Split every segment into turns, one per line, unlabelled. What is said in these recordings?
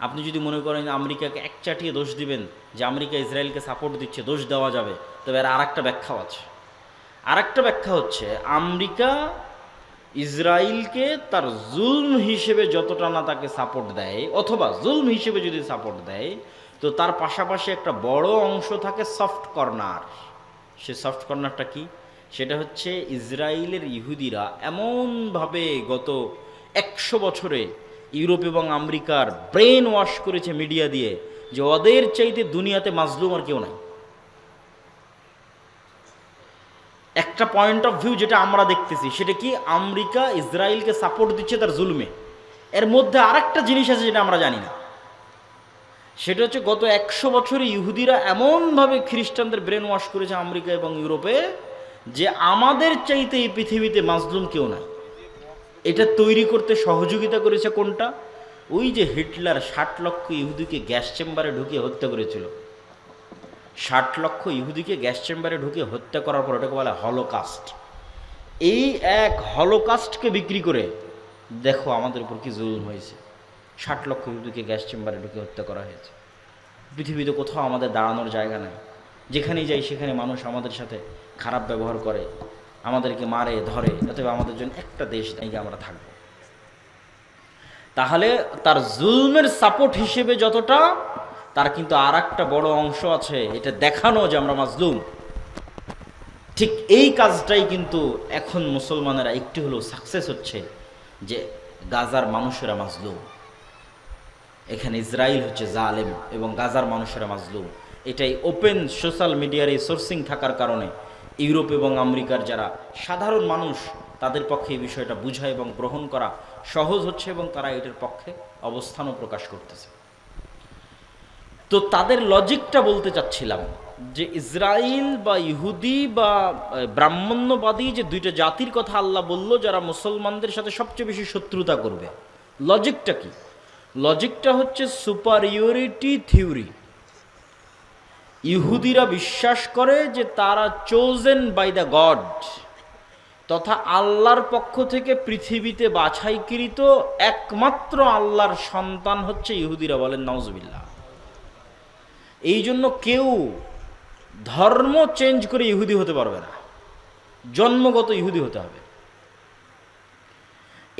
আপনি যদি মনে করেন আমেরিকাকে এক চাটিয়ে দোষ দিবেন, যে আমেরিকা ইসরায়েলকে সাপোর্ট দিচ্ছে, দোষ দেওয়া যাবে, তবে আর একটা ব্যাখ্যাও আছে। আর একটা ব্যাখ্যা হচ্ছে, আমেরিকা ইসরায়েলকে তার জুলম হিসেবে যতটা না তাকে সাপোর্ট দেয়, অথবা জুলম হিসেবে যদি সাপোর্ট দেয়, তো তার পাশাপাশি একটা বড় অংশ থাকে সফট কর্নার সে সফট কর্নারটা কি? সেটা হচ্ছে ইসরায়েলের ইহুদিরা এমনভাবে গত একশো বছরে ইউরোপ এবং আমেরিকার ব্রেন ওয়াশ করেছে মিডিয়া দিয়ে যে ওদের চাইতে দুনিয়াতে মাজলুম আর কেউ নাই। একটা পয়েন্ট অফ ভিউ যেটা আমরা দেখতেছি, সেটা কি আমেরিকা ইসরায়েলকে সাপোর্ট দিচ্ছে তার জুলমে? এর মধ্যে আরেকটা জিনিস আছে যেটা আমরা জানি না। সেটা হচ্ছে গত একশো বছরে ইহুদিরা এমনভাবে খ্রিস্টানদের ব্রেন ওয়াশ করেছে আমেরিকা এবং ইউরোপে যে আমাদের চাইতে এই পৃথিবীতে মাজলুম কেউ নাই। এটা তৈরি করতে সহযোগিতা করেছে কোনটা? ওই যে হিটলার ষাট লক্ষ ইহুদিকে গ্যাস চেম্বারে ঢুকিয়ে হত্যা করেছিল। ষাট লক্ষ ইহুদিকে গ্যাস চেম্বারে ঢুকে হত্যা করার পর ওটাকে বলে হলোকাস্ট। এই এক হলোকাস্টকে বিক্রি করে, দেখো আমাদের উপর কি জুলুম হয়েছে। ষাট লক্ষ ইহুদিকে গ্যাস চেম্বারে ঢুকে হত্যা করা হয়েছে। পৃথিবীতে কোথাও আমাদের দাঁড়ানোর জায়গা নাই। যেখানেই যাই সেখানে মানুষ আমাদের সাথে খারাপ ব্যবহার করে। আমাদেরকে মারে, ধরে, অথবা আমাদের জন্য একটা দেশ নেই আমরা থাকব। তাহলে তার জুলমের সাপোর্ট হিসেবে যতটা, তার কিন্তু আর একটা বড় অংশ আছে, এটা দেখানো যে আমরা মাজলুম। ঠিক এই কাজটাই কিন্তু এখন মুসলমানেরা একটু হলেও সাকসেস হচ্ছে, যে গাজার মানুষেরা মাজলুম। এখানে ইসরায়েল হচ্ছে জালেম এবং গাজার মানুষেরা মাজলুম। এটাই ওপেন সোশ্যাল মিডিয়ার এই সোর্সিং থাকার কারণে ইউরোপ এবং আমেরিকার যারা সাধারণ মানুষ, তাদের পক্ষে এই বিষয়টা বোঝা এবং গ্রহণ করা সহজ হচ্ছে এবং তারা এটার পক্ষে অবস্থানও প্রকাশ করতেছে। তো তাদের লজিকটা বলতে চাচ্ছিলাম যে ইসরায়েল বা ইহুদি বা ব্রাহ্মণ্যবাদী যে দুইটা জাতির কথা আল্লাহ বলল, যারা মুসলমানদের সাথে সবচেয়ে বেশি শত্রুতা করবে। লজিকটা কি? লজিকটা হচ্ছে সুপারিয়রিটি থিওরি ইহুদিরা বিশ্বাস করে যে তারা চোজেন বাই দ্য গড তথা আল্লাহর পক্ষ থেকে পৃথিবীতে বাছাইকৃত একমাত্র আল্লাহর সন্তান হচ্ছে ইহুদিরা বলেন নওজবিল্লা এই জন্য কেউ ধর্ম চেঞ্জ করে ইহুদি হতে পারবে না। জন্মগত ইহুদি হতে হবে।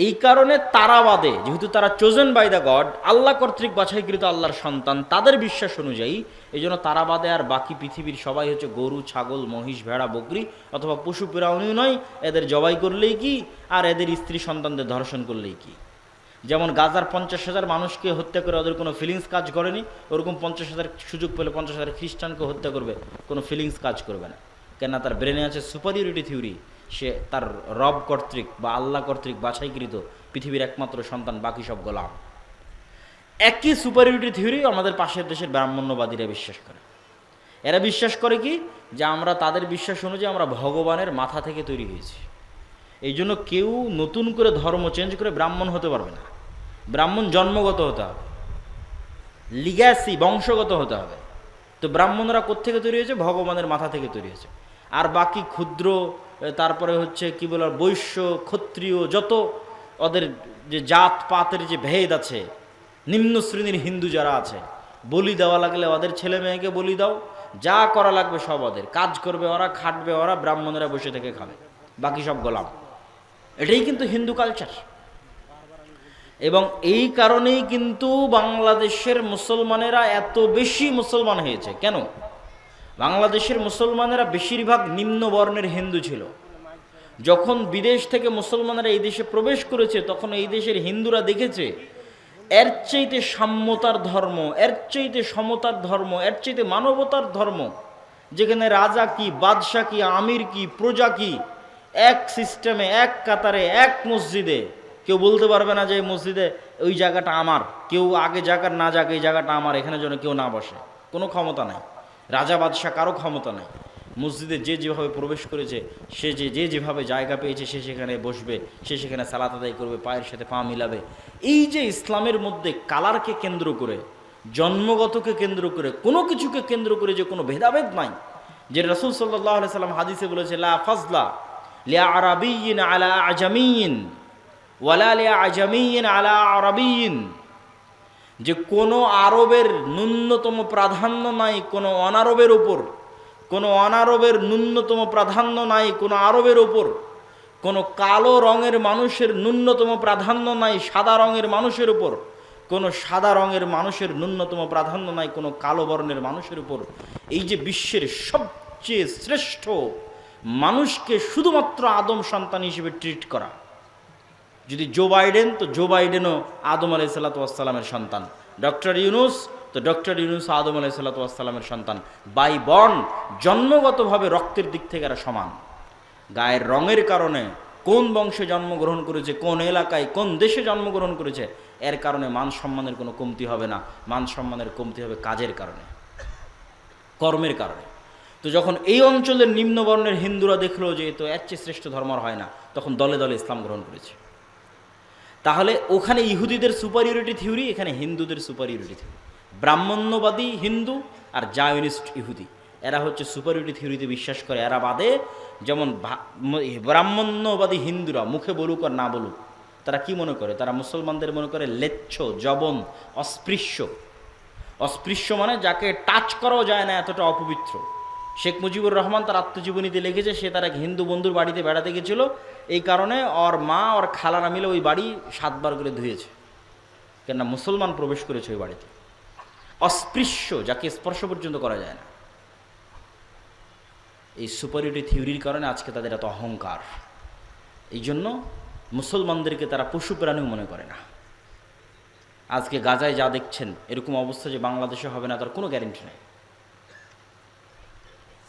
এই কারণে তারাবাদে যেহেতু তারা chosen by the God Allah কর্তৃক বাছাইকৃত আল্লাহর সন্তান, তাদের বিশ্বাস অনুযায়ী এই জন্য তারাবাদে আর বাকি পৃথিবীর সবাই হচ্ছে গরু, ছাগল, মহিষ, ভেড়া, বকরি অথবা পশু প্রাণীও নয়, এদের জবাই করলেই কি? আর এদের স্ত্রী সন্তানদের ধর্ষণ করলেই কি? যেমন গাজার পঞ্চাশ হাজার মানুষকে হত্যা করে ওদের কোনো ফিলিংস কাজ করেনি, ওরকম পঞ্চাশ হাজার সুযোগ পেলে পঞ্চাশ হাজার খ্রিস্টানকে হত্যা করবে, কোনো ফিলিংস কাজ করবে না। কেননা তার ব্রেনে আছে সুপারিয়রিটি থিওরি সে তার রব কর্তৃক বা আল্লাহ কর্তৃক বাছাইকৃত পৃথিবীর একমাত্র সন্তান, বাকি সব গোলাম। একই সুপারিয়রিটি থিওরি আমাদের পাশের দেশের ব্রাহ্মণ্যবাদীরা বিশ্বাস করে। এরা বিশ্বাস করে কি? যে আমরা তাদের বিশ্বাস অনুযায়ী আমরা ভগবানের মাথা থেকে তৈরি হয়েছি। এই জন্য কেউ নতুন করে ধর্ম চেঞ্জ করে ব্রাহ্মণ হতে পারবে না। ব্রাহ্মণ জন্মগত হতে হবে। লিগ্যাসি বংশগত হতে হবে। তো ব্রাহ্মণরা কোত্থেকে তৈরি হয়েছে? ভগবানের মাথা থেকে তৈরি হয়েছে। আর বাকি ক্ষুদ্র তারপরে হচ্ছে কি বলার বৈশ্য, ক্ষত্রিয়, যত ওদের যে জাত পাতের যে ভেদ আছে, নিম্ন শ্রেণির হিন্দু যারা আছে, বলি দেওয়া লাগলে ওদের ছেলে মেয়েকে বলি দাও, যা করা লাগবে সব ওদের। কাজ করবে ওরা, খাটবে ওরা, ব্রাহ্মণেরা বসে থেকে খাবে, বাকি সব গোলাম। এটাই কিন্তু হিন্দু কালচার এবং এই কারণেই কিন্তু বাংলাদেশের মুসলমানেরা এত বেশি মুসলমান হয়েছে। কেন? বাংলাদেশের মুসলমানেরা বেশিরভাগ নিম্ন বর্ণের হিন্দু ছিল। যখন বিদেশ থেকে মুসলমানেরা এই দেশে প্রবেশ করেছে, তখন এই দেশের হিন্দুরা দেখেছে, এর চাইতে সাম্যতার ধর্ম, এর চাইতে সমতার ধর্ম, এর চাইতে মানবতার ধর্ম, যেখানে রাজা কি বাদশাহ কি, আমির কি, প্রজা কি, এক সিস্টেমে, এক কাতারে, এক মসজিদে, কেউ বলতে পারবে না যে মসজিদে ওই জায়গাটা আমার, কেউ আগে জায়গার না যাক, এই জায়গাটা আমার, এখানে যেন কেউ না বসে, কোনো ক্ষমতা নাই। রাজা বাদশাহ কারও ক্ষমতা নাই। মসজিদে যে যেভাবে প্রবেশ করেছে, সে যে যে যেভাবে জায়গা পেয়েছে, সে সেখানে বসবে, সে সেখানে সালাত আদায় করবে, পায়ের সাথে পা মিলাবে। এই যে ইসলামের মধ্যে কালারকে কেন্দ্র করে, জন্মগতকে কেন্দ্র করে, কোনো কিছুকে কেন্দ্র করে যে কোনো ভেদাভেদ নাই, যে রসুল সাল্লাহ সাল্লাম হাদিসে বলেছে, লা ফাজলা লিয়া আরাবিয়িন আলা আজামিয়িন ওয়ালা লিয়া আজামিয়িন আলা আরাবিয়িন যে কোনো আরবের ন্যূনতম প্রাধান্য নাই, কোনো অনারবের উপর। কোনো অনারবের ন্যূনতম প্রাধান্য নাই, কোনো আরবের উপর। কোনো কালো রঙের মানুষের ন্যূনতম প্রাধান্য নাই, সাদা রঙের মানুষের উপর। কোনো সাদা রঙের মানুষের ন্যূনতম প্রাধান্য নাই, কোনো কালো বর্ণের মানুষের উপর। এই যে বিশ্বের সবচেয়ে শ্রেষ্ঠ মানুষকে শুধুমাত্র আদম সন্তান হিসেবে ট্রিট করা। যদি জো বাইডেন তো জো বাইডেনও আদম আলাই সাল্লাতামের সন্তান। ডক্টর ইউনুস তো ডক্টর ইউনুস আদম আলাই সাল্লাতামের সন্তান। বাই বর্ন জন্মগতভাবে রক্তের দিক থেকে এরা সমান। গায়ের রঙের কারণে কোন বংশে জন্মগ্রহণ করেছে, কোন এলাকায়, কোন দেশে জন্মগ্রহণ করেছে, এর কারণে মান সম্মানের কোনো কমতি হবে না। মান সম্মানের কমতি হবে কাজের কারণে, কর্মের কারণে। তো যখন এই অঞ্চলের নিম্নবর্ণের হিন্দুরা দেখল যে তো এর চেয়ে শ্রেষ্ঠ ধর্ম হয় না, তখন দলে দলে ইসলাম গ্রহণ করেছে। তাহলে ওখানে ইহুদিদের সুপারিয়রিটি থিওরি এখানে হিন্দুদের সুপারিয়রিটি থিওরি ব্রাহ্মণ্যবাদী হিন্দু আর জায়নিস্ট ইহুদি। এরা হচ্ছে সুপারিয়রিটি থিওরিতে বিশ্বাস করে। এরা বাদে যেমন ব্রাহ্মণ্যবাদী হিন্দুরা, মুখে বলুক আর না বলুক, তারা কি মনে করে? তারা মুসলমানদের মনে করে লেচ্ছ, জবন, অস্পৃশ্য। অস্পৃশ্য মানে যাকে টাচ করাও যায় না, এতটা অপবিত্র। শেখ মুজিবুর রহমান তার আত্মজীবনীতে লিখেছে, সে তার এক হিন্দু বন্ধুর বাড়িতে বেড়াতে গেছিল। এই কারণে ওর মা, ওর খালারা মিলে ওই বাড়ি সাতবার করে ধুয়েছে। কেননা মুসলমান প্রবেশ করেছে ওই বাড়িতে। অস্পৃশ্য, যাকে স্পর্শ পর্যন্ত করা যায় না। এই সুপারিটি থিওরির কারণে আজকে তাদের এত অহংকার। এই জন্য মুসলমানদেরকে তারা পশু প্রাণীও মনে করে না। আজকে গাজায় যা দেখছেন, এরকম অবস্থা যে বাংলাদেশে হবে না, তার কোনো গ্যারেন্টি নেই।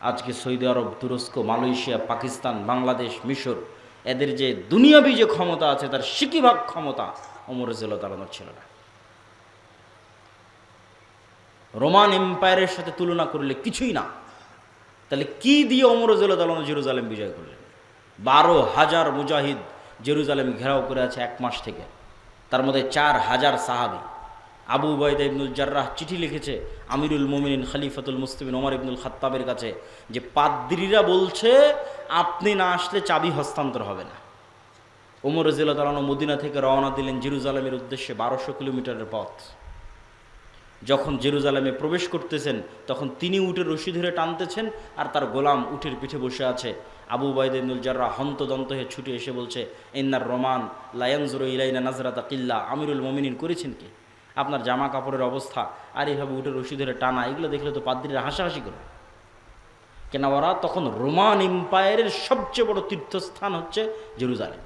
আজকে সৌদি আরব, তুরস্ক, মালয়েশিয়া, পাকিস্তান, বাংলাদেশ, মিশর, এদের যে দুনিয়াবি যে ক্ষমতা আছে, তার সিকিভাগ ক্ষমতা অমর রাজিল্লা তালানোর ছিল না। রোমান এম্পায়ারের সাথে তুলনা করলে কিছুই না। তাহলে কি দিয়ে অমর তালানো জেরুজালেম বিজয় করলেন? বারো হাজার মুজাহিদ জেরুজালেম ঘেরাও করে আছে এক মাস থেকে। তার মধ্যে চার হাজার সাহাবি। আবু উবায়দা ইবনুল জার্রাহ চিঠি লিখেছে আমিরুল মোমিনিন খলিফাতুল মুস্তিবিন ওমর ইবনুল খাত্তাবের কাছে যে পাদ্রিরা বলছে, আপনি না আসলে চাবি হস্তান্তর হবে না। ওমর রাজিল্লা তালানো মদিনা থেকে রওনা দিলেন জেরুজালেমের উদ্দেশ্যে বারোশো কিলোমিটারের পথ। যখন জেরুজালেমে প্রবেশ করতেছেন, তখন তিনি উঠে রশি ধরে টানতেছেন আর তার গোলাম উঠের পিঠে বসে আছে। আবু বাইদিনুল জাররা হন্তদন্ত হয়ে ছুটে এসে বলছে, ইন্নার রোমান লায়ানজুর ইলাইনা নাজরাতা কিল্লা। আমিরুল মমিনিন করেছেন কি? আপনার জামা কাপড়ের অবস্থা, আর এইভাবে উঠে রশি ধরে টানা, এগুলো দেখলে তো পাদ্রীরা হাসাহাসি করে। কেন ওরা তখন রোমান এম্পায়ারের সবচেয়ে বড় তীর্থস্থান হচ্ছে জেরুজালেম।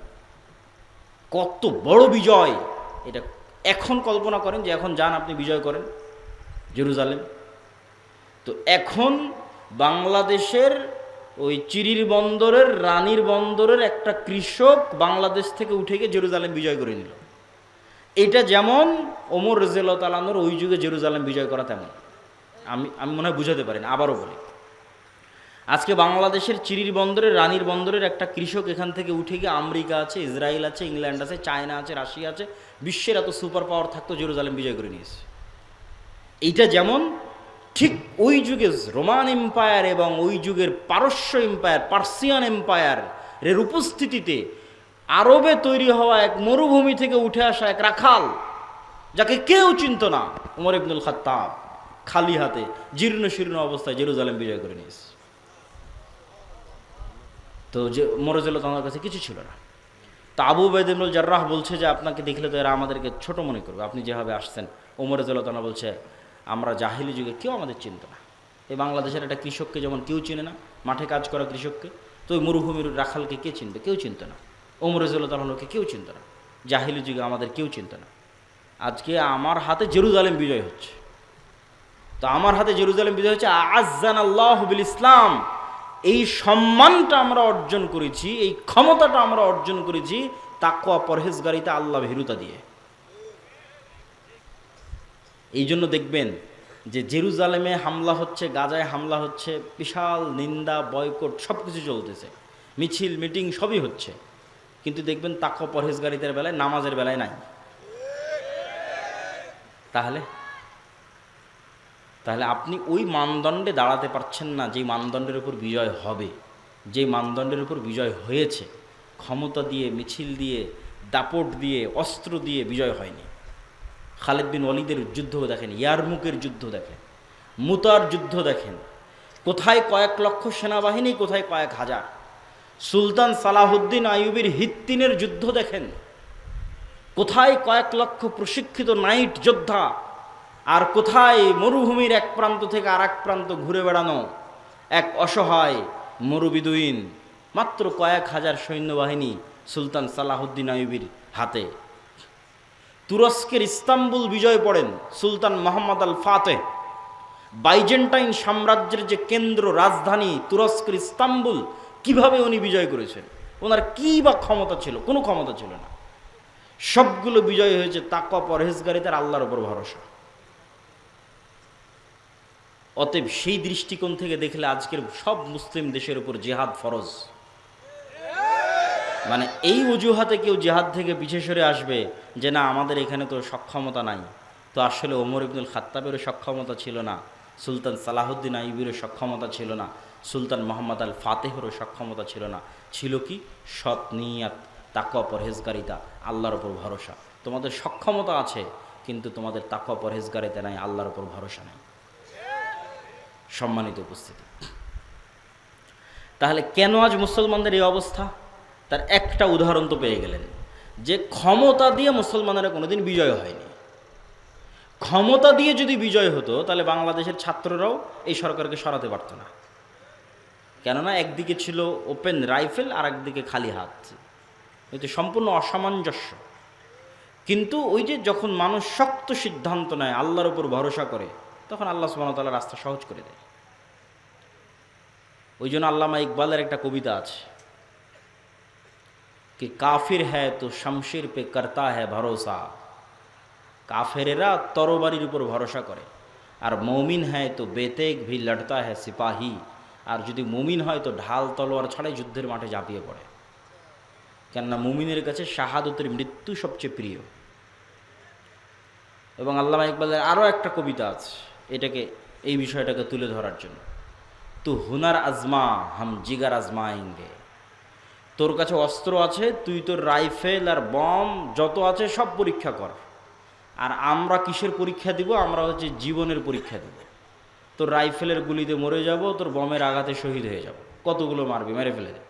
কত বড় বিজয়! এটা এখন কল্পনা করেন যে এখন যান আপনি বিজয় করেন জেরুজালেম। তো এখন বাংলাদেশের ওই চিরির বন্দরের, রানীর বন্দরের একটা কৃষক বাংলাদেশ থেকে উঠে গিয়ে জেরুজালেম বিজয় করে নিল। এটা যেমন ওমর রেজেল তালানোর ওই যুগে জেরুজালেম বিজয় করা তেমন। আমি আমি মনে হয় বুঝাতে পারি না আবারও বলি। আজকে বাংলাদেশের চিরির বন্দরের রানীর বন্দরের একটা কৃষক এখান থেকে উঠে গিয়ে আমেরিকা আছে, ইসরায়েল আছে, ইংল্যান্ড আছে, চায়না আছে, রাশিয়া আছে, বিশ্বের এত সুপার পাওয়ার থাকতো জেরুজালেম বিজয় করে নিয়েছে। এইটা যেমন, ঠিক ওই যুগে রোমান এম্পায়ার এবং ওই যুগের পারস্য এম্পায়ার, পার্সিয়ান এম্পায়ার এর উপস্থিতিতে আরবে তৈরি হওয়া এক মরুভূমি থেকে উঠে আসা এক রাখাল, যাকে কেউ চিনত না, উমর ইবনুল খাত্তাব, খালি হাতে, জীর্ণ শীর্ণ অবস্থায় জেরুজালেম বিজয় করে নিয়েছে। তো যে মরজুল্লাহ তোমার কাছে কিছু ছিল না। তা আবু বেদিনুল জার্রাহ বলছে যে, আপনাকে দেখলে তো এরা আমাদেরকে ছোট মনে করবে। আপনি যেভাবে আসছেন ওমর বলছে, আমরা জাহিলি যুগে কেউ আমাদের চিনত না। এই বাংলাদেশের একটা কৃষককে যেমন কেউ চিনে না, মাঠে কাজ করা কৃষককে, তো ওই মরুভূমির রাখালকে কে চিনবে? কেউ চিনত না। ওমরজুল্লাহকে কেউ চিনত না। জাহিলি যুগে আমাদের কেউ চিনত না। আজকে আমার হাতে জেরুজালেম বিজয় হচ্ছে। তো আমার হাতে জেরুজালেম বিজয় হচ্ছে আজান আল্লাহ বিল ইসলাম এই সম্মানটা আমরা অর্জন করেছি, এই ক্ষমতাটা আমরা অর্জন করেছি তাকুয়া পরহেজগারিতে আল্লাহ ভীরুতা দিয়ে। এই জন্য দেখবেন যে জেরুজালেমে হামলা হচ্ছে, গাজায় হামলা হচ্ছে, বিশাল নিন্দা, বয়কট সব কিছু চলতেছে। মিছিল, মিটিং সবই হচ্ছে। কিন্তু দেখবেন তাকুয়া পরহেজগারিদের বেলায়, নামাজের বেলায় নাই। তাহলে? তাহলে আপনি ওই মানদণ্ডে দাঁড়াতে পারছেন না, যেই মানদণ্ডের উপর বিজয় হবে। যেই মানদণ্ডের উপর বিজয় হয়েছে, ক্ষমতা দিয়ে, মিছিল দিয়ে, দাপট দিয়ে, অস্ত্র দিয়ে বিজয় হয়নি। খালেদ বিন ওয়ালিদের যুদ্ধ দেখেন, ইয়ারমুকের যুদ্ধ দেখেন, মুতার যুদ্ধ দেখেন। কোথায় কয়েক লক্ষ সেনাবাহিনী, কোথায় কয়েক হাজার। সুলতান সালাহুদ্দিন আইয়ুবের হিত্তিনের যুদ্ধ দেখেন। কোথায় কয়েক লক্ষ প্রশিক্ষিত নাইট যোদ্ধা আর কোথায় মরুভূমির এক প্রান্ত থেকে আর এক প্রান্ত ঘুরে বেড়ানো এক অসহায় মরুবিদুইন, মাত্র কয়েক হাজার সৈন্যবাহিনী সুলতান সালাহুদ্দিন আইবির হাতে। তুরস্কের ইস্তাম্বুল বিজয় পড়েন সুলতান মোহাম্মদ আল ফাতে বাইজেন্টাইন সাম্রাজ্যের যে কেন্দ্র রাজধানী তুরস্কের ইস্তাম্বুল কীভাবে উনি বিজয় করেছেন? ওনার কী বা ক্ষমতা ছিল? কোনো ক্ষমতা ছিল না। সবগুলো বিজয় হয়েছে তাকওয়া পরহেজগারিতার আল্লাহর ওপর ভরসা। অতএব সেই দৃষ্টিকোণ থেকে দেখলে আজকের সব মুসলিম দেশের উপর জেহাদ ফরজ। মানে এই অজুহাতে কেউ জেহাদ থেকে পিছে সরে আসবে যে না, আমাদের এখানে তো সক্ষমতা নাই। তো আসলে ওমর ইবনুল খাত্তাবেরও সক্ষমতা ছিল না। সুলতান সালাহুদ্দিন আইবিরও সক্ষমতা ছিল না। সুলতান মোহাম্মদ আল ফাতেহরও সক্ষমতা ছিল না। ছিল কি? সৎ নিয়াত তাকুয়া পরহেজগারিতা, আল্লাহর ওপর ভরসা। তোমাদের সক্ষমতা আছে, কিন্তু তোমাদের তাকুয়া পরহেজগারিতা নাই, আল্লাহর ওপর ভরসা নাই। সম্মানিত উপস্থিতি। তাহলে কেন আজ মুসলমানদের এই অবস্থা? তার একটা উদাহরণ তো পেয়ে গেলেন। যে ক্ষমতা দিয়ে মুসলমানেরা কোনোদিন বিজয় হয়নি। ক্ষমতা দিয়ে যদি বিজয় হতো তাহলে বাংলাদেশের ছাত্ররাও এই সরকারকে সরাতে পারত না কেননা একদিকে ছিল ওপেন রাইফেল আর একদিকে খালি হাত এতে সম্পূর্ণ অসামঞ্জস্য কিন্তু ওই যে যখন মানুষ শক্ত সিদ্ধান্ত নেয় আল্লাহর উপর ভরসা করে তখন আল্লাহ সুবাহতাল্লাহ রাস্তা সহজ করে দেয় ওই জন্য আল্লামা ইকবালের একটা কবিতা আছে कि काफिर है तो शमशीर पे करता है भरोसा কাফেরেরা তরবারির উপর ভরসা করে। আর মৌমিন হয় তো বেতেক ভি লড়তা হ্যাঁ সিপাহি। আর যদি মুমিন হয় তো ঢাল তলোয়ার ছাড়াই যুদ্ধের মাঠে ঝাঁপিয়ে পড়ে। কেননা মুমিনের কাছে শাহাদতের মৃত্যু সবচেয়ে প্রিয়। এবং আল্লামা ইকবালের আরও একটা কবিতা আছে, এটাকে, এই বিষয়টাকে তুলে ধরার জন্য। তু হুনার আজমা, হাম জিগার আজমায়েঙ্গে। তোর কাছে অস্ত্র আছে, তুই তোর রাইফেল আর বম যত আছে সব পরীক্ষা কর। আর আমরা কিসের পরীক্ষা দিব? আমরা হচ্ছে জীবনের পরীক্ষা দিব। তোর রাইফেলের গুলিতে মরে যাব, তোর বমের আঘাতে শহীদ হয়ে যাব। কতগুলো মারবি? মেরে ফেলে দে।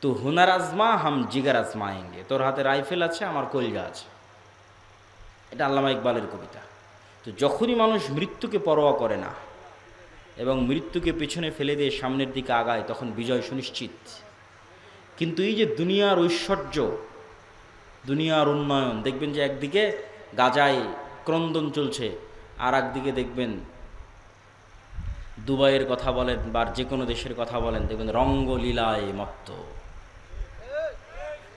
তো হুনার আজমা হাম জিগার আজমা আয়েঙ্গে তোর হাতে রাইফেল আছে, আমার কলজা আছে। এটা আল্লামা ইকবালের কবিতা। তো যখনই মানুষ মৃত্যুকে পরোয়া করে না এবং মৃত্যুকে পেছনে ফেলে দিয়ে সামনের দিকে আগায়, তখন বিজয় সুনিশ্চিত। কিন্তু এই যে দুনিয়ার ঐশ্বর্য, দুনিয়ার উন্নয়ন, দেখবেন যে একদিকে গাজায় ক্রন্দন চলছে। আর একদিকে দেখবেন দুবাইয়ের কথা বলেন বা যে কোনো দেশের কথা বলেন, দেখবেন রঙ্গলীলায় মত্ত।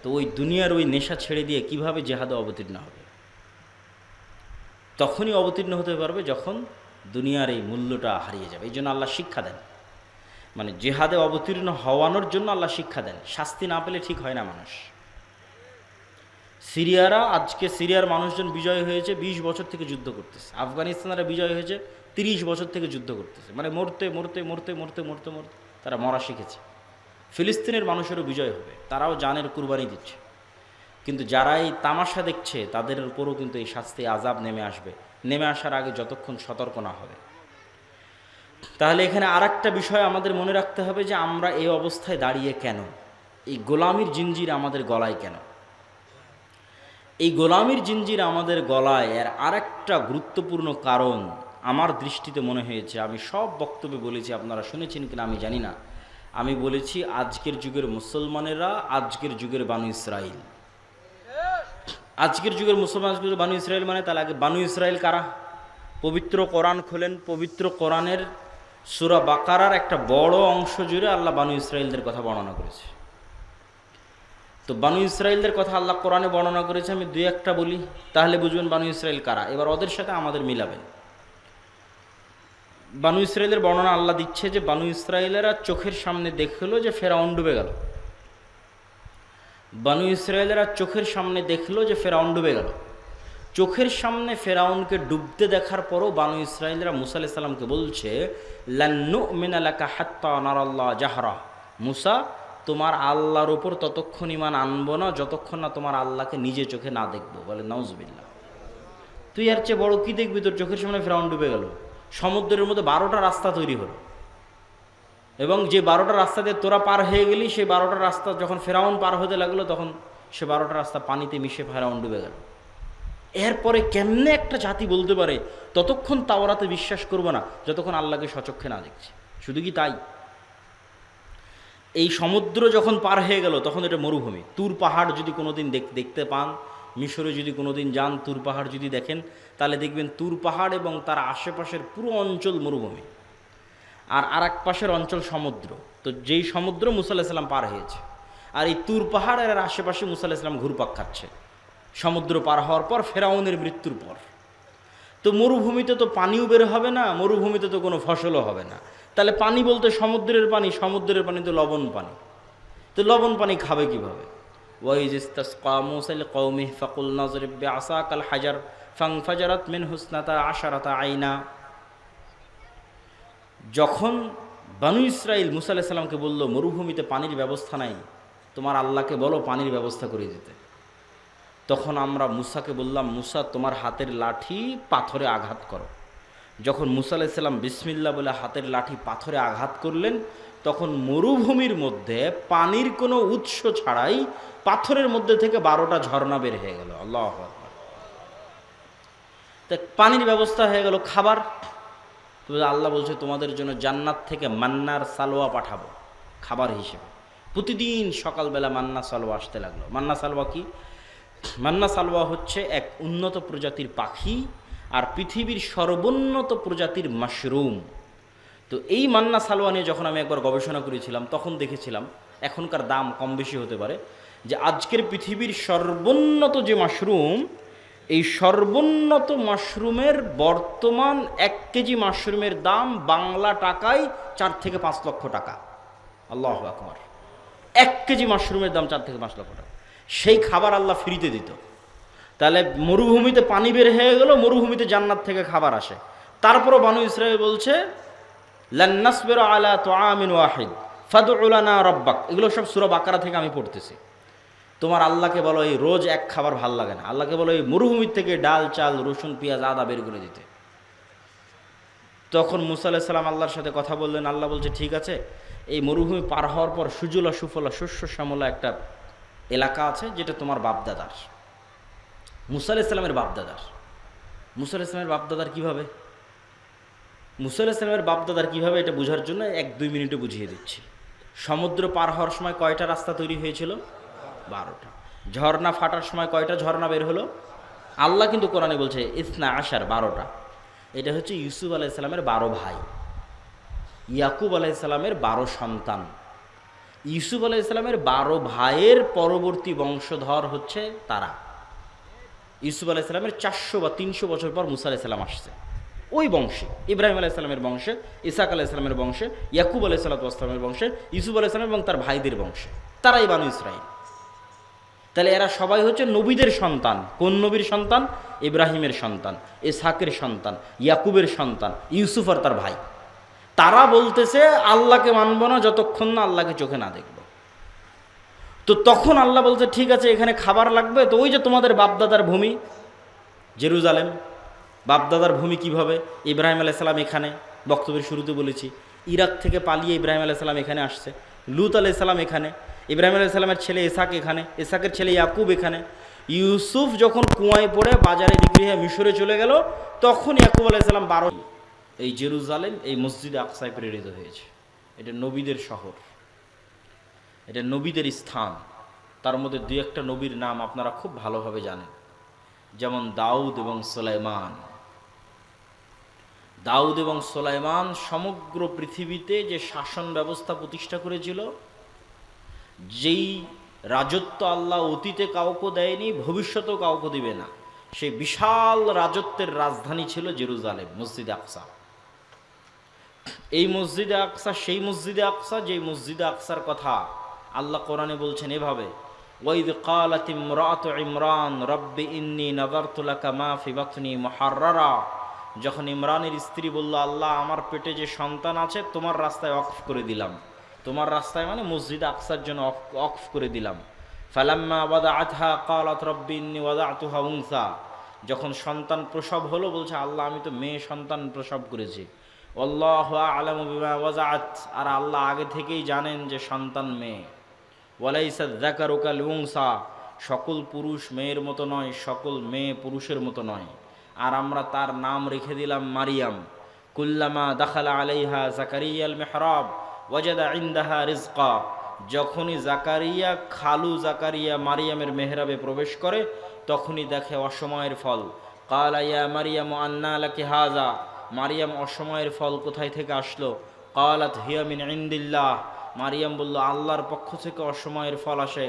তো ওই দুনিয়ার ওই নেশা ছেড়ে দিয়ে কীভাবে জেহাদে অবতীর্ণ হবে? তখনই অবতীর্ণ হতে পারবে যখন দুনিয়ার এই মূল্যটা হারিয়ে যাবে। এই জন্য আল্লাহ শিক্ষা দেন। মানে জেহাদে অবতীর্ণ হওয়ানোর জন্য আল্লাহ শিক্ষা দেন। শাস্তি না পেলে ঠিক হয় না মানুষ। সিরিয়ারা, আজকে সিরিয়ার মানুষজন বিজয় হয়েছে ২০ বছর থেকে যুদ্ধ করতেছে। আফগানিস্তানেরা বিজয় হয়েছে ৩০ বছর থেকে যুদ্ধ করতেছে। মানে মরতে মরতে মরতে মরতে মরতে মরতে তারা মরা শিখেছে। ফিলিস্তিনের মানুষেরও বিজয় হবে, তারাও জানের কুরবানি দিচ্ছে। কিন্তু যারা এই তামাশা দেখছে, তাদের উপরও কিন্তু এই শাস্তি আজাব নেমে আসবে। নেমে আসার আগে যতক্ষণ সতর্ক না হবে। তাহলে এখানে আর বিষয় আমাদের মনে রাখতে হবে যে আমরা এই অবস্থায় দাঁড়িয়ে কেন? এই গোলামির জিঞ্জির আমাদের গলায় কেন? এই গোলামির জিঞ্জির আমাদের গলায় এর আরেকটা গুরুত্বপূর্ণ কারণ আমার দৃষ্টিতে মনে হয়েছে। আমি সব বক্তব্যে বলেছি, আপনারা শুনেছেন কিনা আমি জানি না। আমি বলেছি, আজকের যুগের মুসলমানেরা আজকের যুগের বানু ইসরায়েল আজকের যুগের মুসলমান বানু ইসরায়েল মানে তাহলে আগে বানু ইসরায়েল কারা? পবিত্র কোরআন খোলেন, পবিত্র কোরআনের সুরা বাকারার একটা বড় অংশ জুড়ে আল্লাহ বানু ইসরায়েলদের কথা বর্ণনা করেছে। তো বানু ইসরায়েলদের কথা আল্লাহ কোরআনে বর্ণনা করেছে, আমি দুই একটা বলি, তাহলে বুঝবেন বানু ইসরায়েল কারা। এবার ওদের সাথে আমাদের মিলাবেন। বানু ইসরায়েলের বর্ণনা আল্লাহ দিচ্ছে যে, বানু ইসরায়েলেরা চোখের সামনে দেখল যে ফেরাউন ডুবে গেল। বানু ইসরায়েলেরা চোখের সামনে দেখল যে ফেরাউন ডুবে গেল। চোখের সামনে ফেরাউনকে ডুবতে দেখার পরও বানু ইসরায়েলরা মুসা আলাইহিস সালামকে বলছে লান্নু মিনালাকা হাত্তা নারাল্লাহ জাহরা। মুসা তোমার আল্লাহর উপর ততক্ষণ ইমান আনব না, যতক্ষণ না তোমার আল্লাহকে নিজে চোখে না দেখব, বলে নাউজবিল্লা তুই আর চেয়ে বড় কি দেখবি? তোর চোখের সামনে ফেরাউন ডুবে গেল। সমুদ্রের মধ্যে বারোটা রাস্তা তৈরি হলো। এবং যে বারোটা রাস্তা দিয়ে তোরা পার হয়ে গেলি, সেই বারোটা রাস্তা যখন ফেরাউন পার হতে লাগল, তখন সে বারোটা রাস্তা পানিতে মিশে ফেরাউন ডুবে গেল। এরপরে কেমনে একটা জাতি বলতে পারে, ততক্ষণ তাওরাতে বিশ্বাস করব না, যতক্ষণ আল্লাহকে সচক্ষে না দেখছে। শুধু কি তাই? এই সমুদ্র যখন পার হয়ে গেল, তখন এটা মরুভূমি। তুর পাহাড় যদি কোনোদিন দেখ দেখতে পান, মিশরে যদি কোনোদিন যান, তুর পাহাড় যদি দেখেন, তাহলে দেখবেন তুর পাহাড় এবং তার আশেপাশের পুরো অঞ্চল মরুভূমি। আর আর এক পাশের অঞ্চল সমুদ্র। তো যেই সমুদ্র মুসাল্লাহ সাল্লাম পার হয়েছে, আর এই তুর পাহাড়ের আশেপাশে মুসাল্লাহ সাল্লাম ঘুরপাক খাচ্ছে। সমুদ্র পার হওয়ার পর ফেরাউনের মৃত্যুর পর। তো মরুভূমিতে তো পানিও বের হবে না, মরুভূমিতে তো কোনো ফসলও হবে না। তাহলে পানি বলতে সমুদ্রের পানি সমুদ্রের পানি তো লবণ পানি। তো লবণ পানি খাবে কীভাবে? হাজার আশারাতা আইনা। যখন বানু ইসরাইল মুসা আলাইহিস সালামকে বলল, মরুভূমিতে পানির ব্যবস্থা নাই, তোমার আল্লাহকে বলো পানির ব্যবস্থা করে দিতে। তখন আমরা মুসাকে বললাম, মুসা, তোমার হাতের লাঠি পাথরে আঘাত করো। যখন মুসা আলাইসাল্লাম বিসমিল্লা বলে হাতের লাঠি পাথরে আঘাত করলেন, তখন মরুভূমির মধ্যে পানির কোনো উৎস ছাড়াই পাথরের মধ্যে থেকে বারোটা ঝর্ণা বের হয়ে গেল। আল্লাহ পানির ব্যবস্থা হয়ে গেল খাবার। তো আল্লাহ বলছে, তোমাদের জন্য জান্নাত থেকে মান্নার সালোয়া পাঠাবো, খাবার হিসেবে। প্রতিদিন সকালবেলা মান্না সালোয়া আসতে লাগল। মান্না সালোয়া কি? মান্না সালোয়া হচ্ছে এক উন্নত প্রজাতির পাখি আর পৃথিবীর সর্বোন্নত প্রজাতির মাশরুম। তো এই মান্না সালোয়া নিয়ে যখন আমি একবার গবেষণা করেছিলাম, তখন দেখেছিলাম এখনকার দাম কম বেশি হতে পারে, যে আজকের পৃথিবীর সর্বোন্নত যে মাশরুম, এই সর্বোন্নত মাশরুমের বর্তমান এক কেজি মাশরুমের দাম বাংলা টাকায় চার থেকে পাঁচ লক্ষ টাকা। আল্লাহ আকবর। এক কেজি মাশরুমের দাম চার থেকে পাঁচ লক্ষ টাকা। সেই খাবার আল্লাহ ফ্রিতে দিত। তাহলে মরুভূমিতে পানি বের হয়ে গেল, মরুভূমিতে জান্নাত থেকে খাবার আসে। তারপরও বানু ইসরায়েল বলছে আলা তো আমিন ওয়াহিদ রব্বাক। এগুলো সব সুরা বাকারা থেকে আমি পড়তেছি। তোমার আল্লাহকে বলো, এই রোজ এক খাবার ভালো লাগে না। আল্লাহকে বলো, এই মরুভূমির থেকে ডাল, চাল, রসুন, পেঁয়াজ, আদা বের করে দিতে। তখন মুসা আলাহিসাল্লাম আল্লাহর সাথে কথা বললেন। আল্লাহ বলছে, ঠিক আছে, এই মরুভূমি পার হওয়ার পর সুজলা সুফলা শস্য শ্যামলা একটা এলাকা আছে, যেটা তোমার বাপদাদার। মুসা আলাইসাল্লামের বাপদাদার। মুসা আলাইসলামের বাপদাদার কীভাবে? মুসা আলাইসলামের বাপদাদার কীভাবে এটা বোঝার জন্য এক দুই মিনিটে বুঝিয়ে দিচ্ছি। সমুদ্র পার হওয়ার সময় কয়টা রাস্তা তৈরি হয়েছিল? বারোটা। ঝর্ণা ফাটার সময় কয়টা ঝর্ণা বের হলো? আল্লাহ কিন্তু কোরআনে বলছে, ইসনা আশার বারোটা। এটা হচ্ছে ইউসুফ আলাইসাল্লামের বারো ভাই। ইয়াকুব আলাইসাল্লামের বারো সন্তান। ইউসুফ আলাইসাল্লামের বারো ভাইয়ের পরবর্তী বংশধর হচ্ছে তারা। ইউসুফ আলাইসাল্লামের চারশো বা তিনশো বছর পর মুসা আলাইসাল্লাম আসছে। ওই বংশে, ইব্রাহিম আলাইসাল্লামের বংশে, ইসাক আলাইসাল্লামের বংশে, ইয়াকুব আলাইসাল্লামের বংশে, ইউসুফ আলাইসাল্লাম এবং তার ভাইদের বংশে। তারাই বানু ইসরাইল তাহলে এরা সবাই হচ্ছে নবীদের সন্তান। কোন নবীর সন্তান? ইব্রাহিমের সন্তান, ইসাকের সন্তান, ইয়াকুবের সন্তান, ইউসুফ আর তার ভাই। তারা বলতেছে, আল্লাহকে মানব না যতক্ষণ না আল্লাহকে চোখে না দেখব। তো তখন আল্লাহ বলছে, ঠিক আছে, এখানে খাবার লাগবে। তো ওই যে তোমাদের বাপদাদার ভূমি, জেরুজালেম। বাপদাদার ভূমি কীভাবে? ইব্রাহিম আলাইসাল্লাম এখানে, বক্তব্যের শুরুতে বলেছি। ইরাক থেকে পালিয়ে ইব্রাহিম আলাইসাল্লাম এখানে আসছে। লুত আলাইসাল্লাম এখানে, ইব্রাহিম আলাইসাল্লামের ছেলে এসাক এখানে, ইসাকের ছেলে ইয়াকুব এখানে। ইউসুফ যখন কুয়ায় পড়ে, বাজারে বিক্রি হয়ে মিশরে চলে গেল, তখন ইয়াকুব আলাইসাল্লাম বারো এই জেরুজালেম, এই মসজিদে আকসায় প্রেরিত হয়েছে। এটা নবীদের শহর। এটা নবীদের স্থান। তার মধ্যে দুই একটা নবীর নাম আপনারা খুব ভালোভাবে জানেন। যেমন দাউদ এবং সোলাইমান। দাউদ এবং সোলাইমান সমগ্র পৃথিবীতে যে শাসন ব্যবস্থা প্রতিষ্ঠা করেছিল, যেই রাজত্ব আল্লাহ অতীতে কাউকে দেয়নি, ভবিষ্যতেও কাউকে দিবে না। সেই বিশাল রাজত্বের রাজধানী ছিল জেরুজালেম, মসজিদে আকসা। এই মসজিদে আকসা, সেই মসজিদে আকসা, যেই মসজিদে আকসার কথা আল্লাহ কোরআনে বলছেন এভাবে, ওয়াইদ কালাত ইমরাত ইমরান, রব্বি ইন্নি নাযারতু লাকা মা ফি বাতনি যখন ইমরানের স্ত্রী বলল, আল্লাহ, আমার পেটে যে সন্তান আছে, তোমার রাস্তায় অফ করে দিলাম। তোমার রাস্তায় মানে মসজিদ আকসার জন্য অফ করে দিলাম। ফালাম্মা ওয়াদাআতহা ক্বালাত রব্বি ইন্নী ওয়াদাতুহা উনসা। যখন সন্তান প্রসব হলো, বলছে, আল্লাহ, আমি তো মেয়ে সন্তান প্রসব করেছি। আল্লাহ আলম বিমা ওয়াজাআত। আর আল্লাহ আগে থেকেই জানেন যে সন্তান মেয়ে। ওয়ালাইসা উংসা সকল পুরুষ মেয়ের মতো নয়, সকল মেয়ে পুরুষের মতো নয়। আর আমরা তার নাম রেখে দিলাম মারিয়াম। কুল্লামা দাখালা আলাইহা জাকারিয়াল মেহরাব, ওয়াজাদা ইন্দাহা রিজকা। যখনই জাকারিয়া, খালু জাকারিয়া মারিয়ামের মেহরাবে প্রবেশ করে, তখনই দেখে অসময়ের ফল। কালাইয়া মারিয়াম আন্না লাকি হাজা। মারিয়াম অসময়ের ফল কোথায় থেকে আসলো? কালাত হিয়ামিন ইন্দিল্লাহ। মারিয়াম বলল, আল্লাহর পক্ষ থেকে অসময়ের ফল আসে।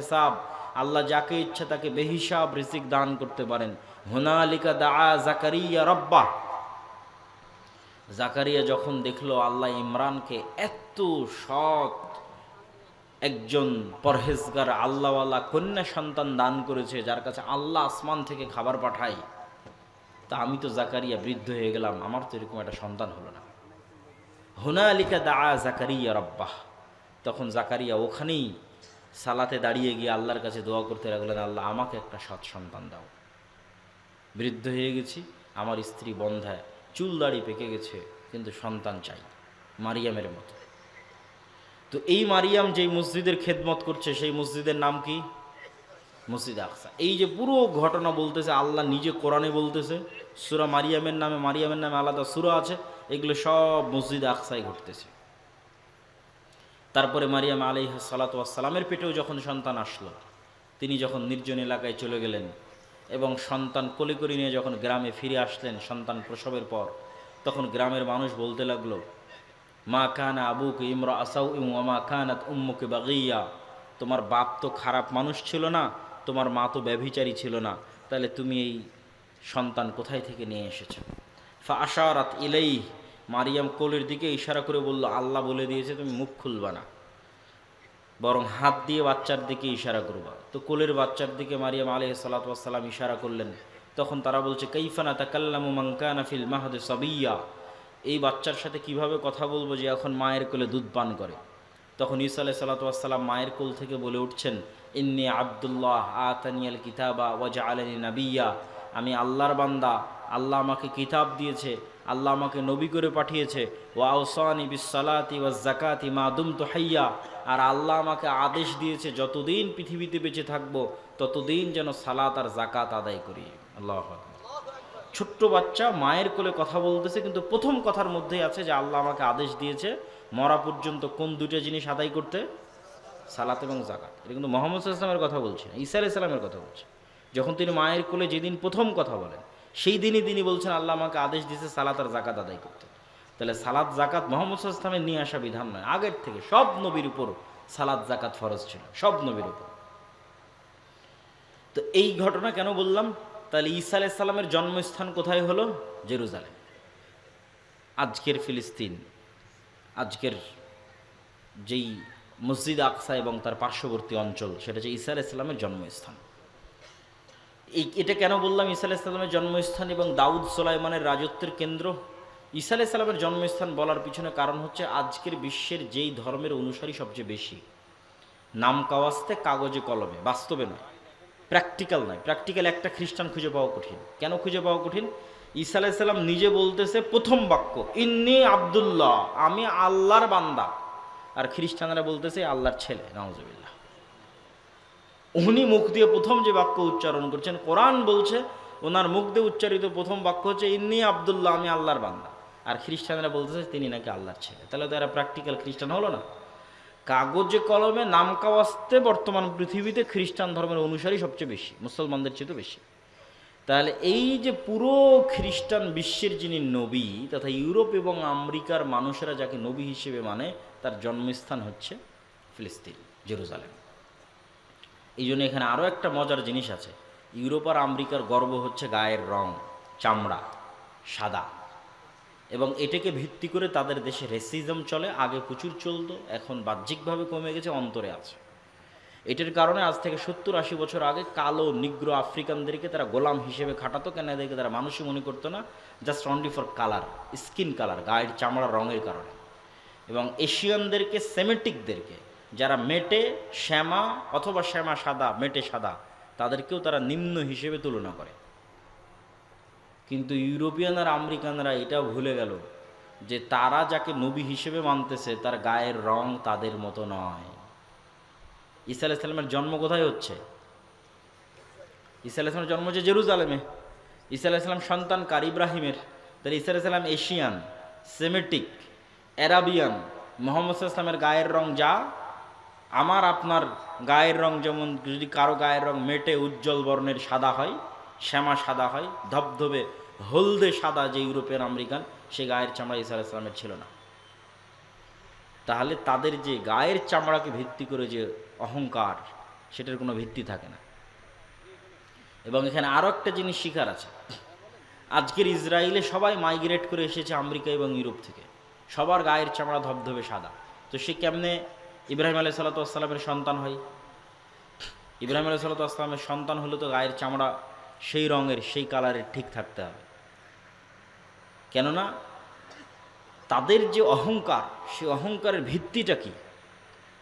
হিসাব। আল্লাহ যাকে ইচ্ছা তাকে বেহিসাব রিজিক দান করতে পারেন। হুনালিকা দাআ জাকারিয়া রব্বাহ। জাকারিয়া যখন দেখল আল্লাহ ইমরানকে এত সৎ একজন পরহেজগার, আল্লাহওয়ালা কন্যা সন্তান দান করেছে, যার কাছে আল্লাহ আসমান থেকে খাবার পাঠায়, তা আমি তো জাকারিয়া বৃদ্ধ হয়ে গেলাম, আমার তো এরকম একটা সন্তান হলো না। হোনা আলিকা দা জাকারিয়া রব্বাহ। তখন জাকারিয়া ওখানেই সালাতে দাঁড়িয়ে গিয়ে আল্লাহর কাছে দোয়া করতে লাগলেন, আল্লাহ, আমাকে একটা সৎ সন্তান দাও। বৃদ্ধ হয়ে গেছি, আমার স্ত্রী বন্ধায় চুল দাড়ি পেকে গেছে, কিন্তু সন্তান চাই, মারিয়ামের মতো। তো এই মারিয়াম যেই মসজিদের খেদমত করছে, সেই মসজিদের নাম কি? মসজিদ আকসা। এই যে পুরো ঘটনা বলতেছে, আল্লাহ নিজে কোরআনে বলতেছে, সুরা মারিয়ামের নামে মারিয়ামের নামে আলাদা সুরা আছে এগুলো সব মসজিদ আকসায় ঘটতেছে। তারপরে মারিয়াম আলি সালাতামের পেটেও যখন সন্তান আসলো, তিনি যখন নির্জন এলাকায় চলে গেলেন এবং সন্তান কোলে করে নিয়ে যখন গ্রামে ফিরে আসলেন সন্তান প্রসবের পর, তখন গ্রামের মানুষ বলতে লাগল, মা কানা আবুকে ইমরা আসাউ ইমা কানাত উম্মুকে বাগিয়া। তোমার বাপ তো খারাপ মানুষ ছিল না, তোমার মা তো ব্যভিচারী ছিল না। তাহলে তুমি এই সন্তান কোথায় থেকে নিয়ে এসেছ? ফা আশারাত ইলেই মারিয়াম কোলের দিকে ইশারা করে বলল, আল্লাহ বলে দিয়েছে তুমি মুখ খুলবা না, বরং হাত দিয়ে বাচ্চার দিকে ইশারা করবা। তো কোলের বাচ্চার দিকে মারিয়াম আলহ সালাতাম ইশারা করলেন। তখন তারা বলছে কৈফানা তাকাল্লামু মাঙ্কানা ফিল মাহাদে সবিয়া। এই বাচ্চার সাথে কীভাবে কথা বলব যে এখন মায়ের কোলে দুধ পান করে? তখন ঈসা আলাহ সাল্লাতাম মায়ের কোল থেকে বলে উঠছেন, ইন্নি আবদুল্লাহ আতানিয়াল কিতাবা ওয়াজা আলানি নাবিয়া। আমি আল্লাহর বান্দা আল্লাহ আমাকে কিতাব দিয়েছে, আল্লাহ আমাকে নবী করে পাঠিয়েছে। ওয়াউসানি বিসালাতি ওয়া জাকাতি মা দুম তো হাইয়া। আর আল্লাহ আমাকে আদেশ দিয়েছে, যতদিন পৃথিবীতে বেঁচে থাকব, ততদিন যেন সালাত আর জাকাত আদায় করি। আল্লাহ ছোট্ট বাচ্চা মায়ের কোলে কথা বলতেছে, কিন্তু প্রথম কথার মধ্যেই আছে যে আল্লাহ আমাকে আদেশ দিয়েছে, মরা পর্যন্ত কোন দুটো জিনিস আদায় করতে? সালাত এবং জাকাত এটা কিন্তু মোহাম্মদ ইসলামের কথা বলছে ঈসা আলাহ ইসলামের কথা বলছে। যখন তিনি মায়ের কোলে যেদিন প্রথম কথা বলেন সেই দিনই তিনি বলছেন, আল্লাহ আমাকে আদেশ দিয়েছে সালাত আর জাকাত আদায় করতে। তাহলে সালাদ জাকাত মোহাম্মদ ইসলামের নিয়ে আসা বিধান নয়। আগের থেকে সব নবীর উপর সালাদ জাকাত ফরজ ছিল, সব নবীর উপর। তো এই ঘটনা কেন বললাম? তাহলে ঈসা আলাইসাল্লামের জন্মস্থান কোথায় হলো? জেরুজালেম। আজকের ফিলিস্তিন, আজকের যেই মসজিদ আকসা এবং তার পার্শ্ববর্তী অঞ্চল, সেটা হচ্ছে ঈসা আলাইসাল্লামের জন্মস্থান। এই এটা কেন বললাম? ঈসা আলাইসাল্লামের জন্মস্থান এবং দাউদ সোলাইমানের রাজত্বের কেন্দ্র। ঈসা আলাইসাল্লামের জন্মস্থান বলার পিছনে কারণ হচ্ছে আজকের বিশ্বের যেই ধর্মের অনুসারী সবচেয়ে বেশি। নাম কাওয়াজতে, কাগজে, কলমে। বাস্তবে নয়। প্র্যাকটিক্যাল নয়। প্র্যাকটিক্যাল একটা খ্রিস্টান খুঁজে পাওয়া কঠিন। কেন খুঁজে পাওয়া কঠিন? ঈসা আলাইসাল্লাম নিজে বলতেছে, প্রথম বাক্য, ইন্নি আবদুল্লাহ, আমি আল্লাহর বান্দা। আর খ্রিস্টানরা বলতেছে, আল্লাহর ছেলে। নওয়াজবিল্লাহ উনি মুখ দিয়ে প্রথম যে বাক্য উচ্চারণ করছেন, কোরআন বলছে, ওনার মুখ দিয়ে উচ্চারিত প্রথম বাক্য হচ্ছে, ইন্নি আবদুল্লাহ, আমি আল্লাহর বান্দা। আর খ্রিস্টানরা বলতেছে, তিনি নাকি আল্লাহর ছেলে। তাহলে তো এরা প্র্যাকটিক্যাল খ্রিস্টান হলো না। কাগজে কলমে নাম কাওয়াস্তে বর্তমান পৃথিবীতে খ্রিস্টান ধর্মের অনুসারী সবচেয়ে বেশি, মুসলমানদের চেয়ে বেশি। তাহলে এই যে পুরো খ্রিস্টান বিশ্বের যিনি নবী, তথা ইউরোপ এবং আমেরিকার মানুষেরা যাকে নবী হিসেবে মানে তার জন্মস্থান হচ্ছে ফিলিস্তিন, জেরুজালেম। এই জন্য এখানে আরও একটা মজার জিনিস আছে। ইউরোপ আর আমেরিকার গর্ব হচ্ছে গায়ের রং, চামড়া, সাদা। এবং এটাকে ভিত্তি করে তাদের দেশে রেসিজম চলে, আগে প্রচুর চলতো, এখন বাহ্যিকভাবে কমে গেছে, অন্তরে আছে। এটার কারণে আজ থেকে সত্তর আশি বছর আগে কালো, নিগ্র আফ্রিকানদেরকে তারা গোলাম হিসেবে খাটাতো, কেন এদেরকে তারা মানুষই মনে করতো না? Just only for colour skin colour গায়ের চামড়ার রঙের কারণে। এবং এশিয়ানদেরকে সেমেটিকদেরকে যারা মেটে, শ্যামা অথবা শ্যামা সাদা, মেটে সাদা, তাদেরকেও তারা নিম্ন হিসেবে তুলনা করে। কিন্তু ইউরোপিয়ান আর আমেরিকানরা এটাও ভুলে গেল যে তারা যাকে নবী হিসেবে মানতেছে, তার গায়ের রং তাদের মতো নয়। ঈসা আলাইসাল্লামের জন্ম কোথায় হচ্ছে? ঈসা আলাইসলামের জন্ম হচ্ছে জেরুজালেমে। ঈসা আলাইসাল্লাম সন্তান কার? ইব্রাহিমের। তাহলে ঈসা আলাইসাল্লাম এশিয়ান, সেমেটিক, অ্যারাবিয়ান, মোহাম্মদ ইসলামের গায়ের রং যা আমার আপনার গায়ের রং যেমন, যদি কারও গায়ের রং মেটে উজ্জ্বল বর্ণের সাদা হয়, শ্যামা সাদা হয়, ধবধবে হলদে সাদা যে ইউরোপিয়ান আমেরিকান, সে গায়ের চামড়া ঈসা আলাইসলামের ছিল না। তাহলে তাদের যে গায়ের চামড়াকে ভিত্তি করে যে অহংকার, সেটার কোনো ভিত্তি থাকে না। এবং এখানে আরও একটা জিনিস শিকার আছে। আজকের ইসরায়েলে সবাই মাইগ্রেট করে এসেছে আমেরিকা এবং ইউরোপ থেকে। সবার গায়ের চামড়া ধবধবে সাদা। তো সে কেমনে ইব্রাহিম আলাই সাল্লাতামের সন্তান হয়। ইব্রাহিম আলাই সাল্লাতামের সন্তান হলে তো গায়ের চামড়া সেই রঙের, সেই কালারের ঠিক থাকতে হবে। কেননা তাদের যে অহংকার সে অহংকারের ভিত্তিটা কি?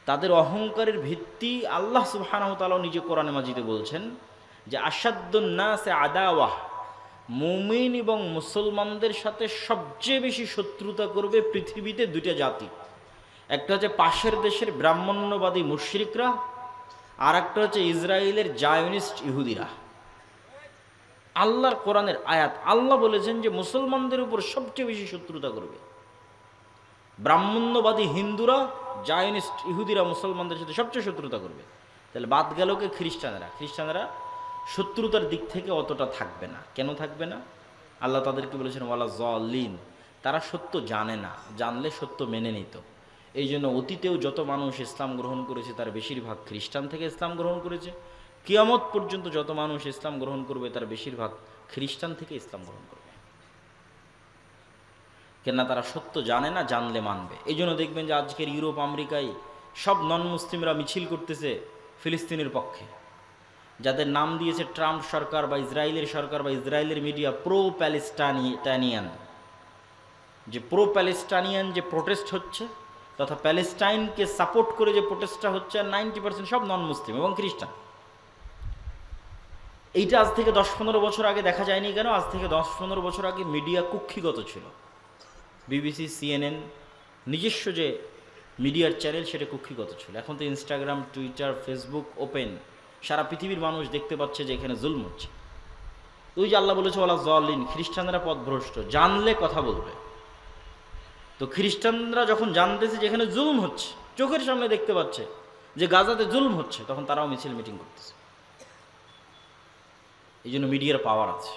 তাদের অহংকারের ভিত্তি আল্লাহ সুবাহানহতালাও নিজে কোরআনে মাজিদে বলছেন যে আসাদ্দুন্নাসে আদাওয়াহ মুমিন এবং মুসলমানদের সাথে সবচেয়ে বেশি শত্রুতা করবে পৃথিবীতে দুইটা জাতি। একটা হচ্ছে পাশের দেশের ব্রাহ্মণ্যবাদী মুশরিকরা আর একটা হচ্ছে ইসরায়েলের জায়নিস্ট ইহুদিরা। আল্লাহর কোরআনের আয়াত, আল্লাহ বলেছেন যে মুসলমানদের উপর সবচেয়ে বেশি শত্রুতা করবে। ব্রাহ্মণ্যবাদী হিন্দুরা, জায়নিস্ট ইহুদিরা মুসলমানদের সাথে সবচেয়ে শত্রুতা করবে। তাহলে বাদ গেল কে? খ্রিস্টানেরা। খ্রিস্টানেরা শত্রুতার দিক থেকে অতটা থাকবে না। কেন থাকবে না? আল্লাহ তাদেরকে বলেছেন, ওয়ালা জলিন তারা সত্য জানে না। জানলে সত্য মেনে নিত। এই জন্য অতীতেও যত মানুষ ইসলাম গ্রহণ করেছে, তার বেশিরভাগ খ্রিস্টান থেকে ইসলাম গ্রহণ করেছে। কিয়ামত পর্যন্ত যত মানুষ ইসলাম গ্রহণ করবে, তার বেশিরভাগ খ্রিস্টান থেকে ইসলাম গ্রহণ করবে। কেননা তারা সত্য জানে না, জানলে মানবে। এই জন্য দেখবেন যে আজকের ইউরোপ, আমেরিকায় সব নন মুসলিমরা মিছিল করতেছে ফিলিস্তিনের পক্ষে। যাদের নাম দিয়েছে ট্রাম্প সরকার বা ইসরায়েলের সরকার বা ইসরায়েলের মিডিয়া প্রো প্যালেস্টানিয়ান যে প্রো প্যালেস্টানিয়ান যে প্রোটেস্ট হচ্ছে তথা প্যালেস্টাইনকে সাপোর্ট করে যে প্রোটেস্টটা হচ্ছে, নাইনটি পার্সেন্ট সব নন মুসলিম এবং খ্রিস্টান। এইটা আজ থেকে দশ পনেরো বছর আগে দেখা যায়নি কেন? আজ থেকে দশ পনেরো বছর আগে মিডিয়া কুক্ষিগত ছিল। বিবিসি, সিএনএন, নিজস্ব যে মিডিয়ার চ্যানেল, সেটা কুক্ষিগত ছিল। এখন তো ইনস্টাগ্রাম, টুইটার, ফেসবুক ওপেন। সারা পৃথিবীর মানুষ দেখতে পাচ্ছে যে এখানে জুলম হচ্ছে। ওই যে আল্লাহ বলেছে ওলা জলিন খ্রিস্টানরা পথভ্রষ্ট। জানলে কথা বলবে। তো খ্রিস্টানরা যখন জানতেছে যে এখানে জুলুম হচ্ছে, চোখের সামনে দেখতে পাচ্ছে যে গাজাতে জুলুম হচ্ছে, তখন তারাও মিছিল মিটিং করতেছে। এই জন্য মিডিয়ার পাওয়ার আছে।